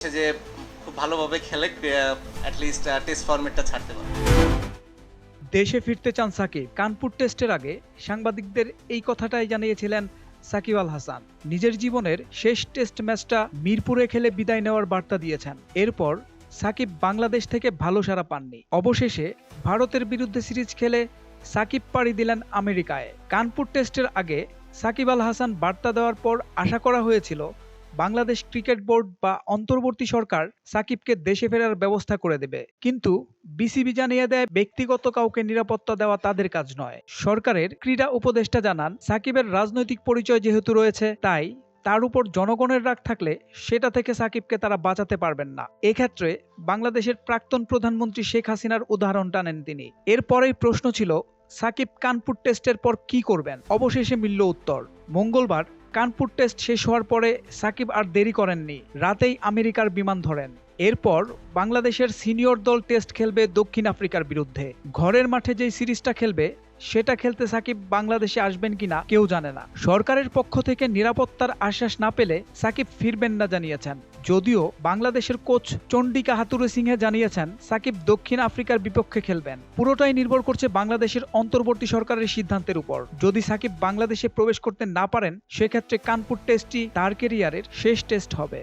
যে খুব ভালোভাবে খেলে টেস্ট ফরম্যাটটা ছাড়তে পারে দেশে ফিরতে চান সাকিব। কানপুর টেস্টের আগে সাংবাদিকদের এই কথাটাই জানিয়েছিলেন সাকিব আল হাসান। নিজের জীবনের শেষ টেস্ট ম্যাচটা মিরপুরে খেলে বিদায় নেওয়ার বার্তা দিয়েছেন। এরপর সাকিব বাংলাদেশ থেকে ভালো সাড়া পাননি। অবশেষে ভারতের বিরুদ্ধে সিরিজ খেলে সাকিব পাড়ি দিলেন আমেরিকায়। কানপুর টেস্টের আগে সাকিব আল হাসান বার্তা দেওয়ার পর আশা করা হয়েছিল বাংলাদেশ ক্রিকেট বোর্ড বা অন্তর্বর্তী সরকার সাকিবকে দেশে ফেরার ব্যবস্থা করে দেবে। কিন্তু বিসিবি জানিয়ে দেয়, ব্যক্তিগত কাউকে নিরাপত্তা দেওয়া তাদের কাজ নয়। সরকারের ক্রীড়া উপদেষ্টা জানান, সাকিবের রাজনৈতিক পরিচয় যেহেতু রয়েছে, তাই তার উপর জনগণের রাগ থাকলে সেটা থেকে সাকিবকে তারা বাঁচাতে পারবেন না। এক্ষেত্রে বাংলাদেশের প্রাক্তন প্রধানমন্ত্রী শেখ হাসিনার উদাহরণ টানেন তিনি। এরপরেই প্রশ্ন ছিল, সাকিব কানপুর টেস্টের পর কি করবেন? অবশেষে মিলল উত্তর। মঙ্গলবার কানপুর টেস্ট শেষ হওয়ার পরে সাকিব আর দেরি করেননি। রাতেই আমেরিকার বিমান ধরেন। এরপর বাংলাদেশের সিনিয়র দল টেস্ট খেলবে দক্ষিণ আফ্রিকার বিরুদ্ধে। ঘরের মাঠে যেই সিরিজটা খেলবে, সেটা খেলতে সাকিব বাংলাদেশে আসবেন কিনা কেউ জানে না। সরকারের পক্ষ থেকে নিরাপত্তার আশ্বাস না পেলে সাকিব ফিরবেন না জানিয়েছেন। যদিও বাংলাদেশের কোচ চন্ডিকা হাতুরে সিংহে জানিয়েছেন, সাকিব দক্ষিণ আফ্রিকার বিপক্ষে খেলবেন। পুরোটাই নির্ভর করছে বাংলাদেশের অন্তর্বর্তী সরকারের সিদ্ধান্তের উপর। যদি সাকিব বাংলাদেশে প্রবেশ করতে না পারেন, সেক্ষেত্রে কানপুর টেস্টটি তার কেরিয়ারের শেষ টেস্ট হবে।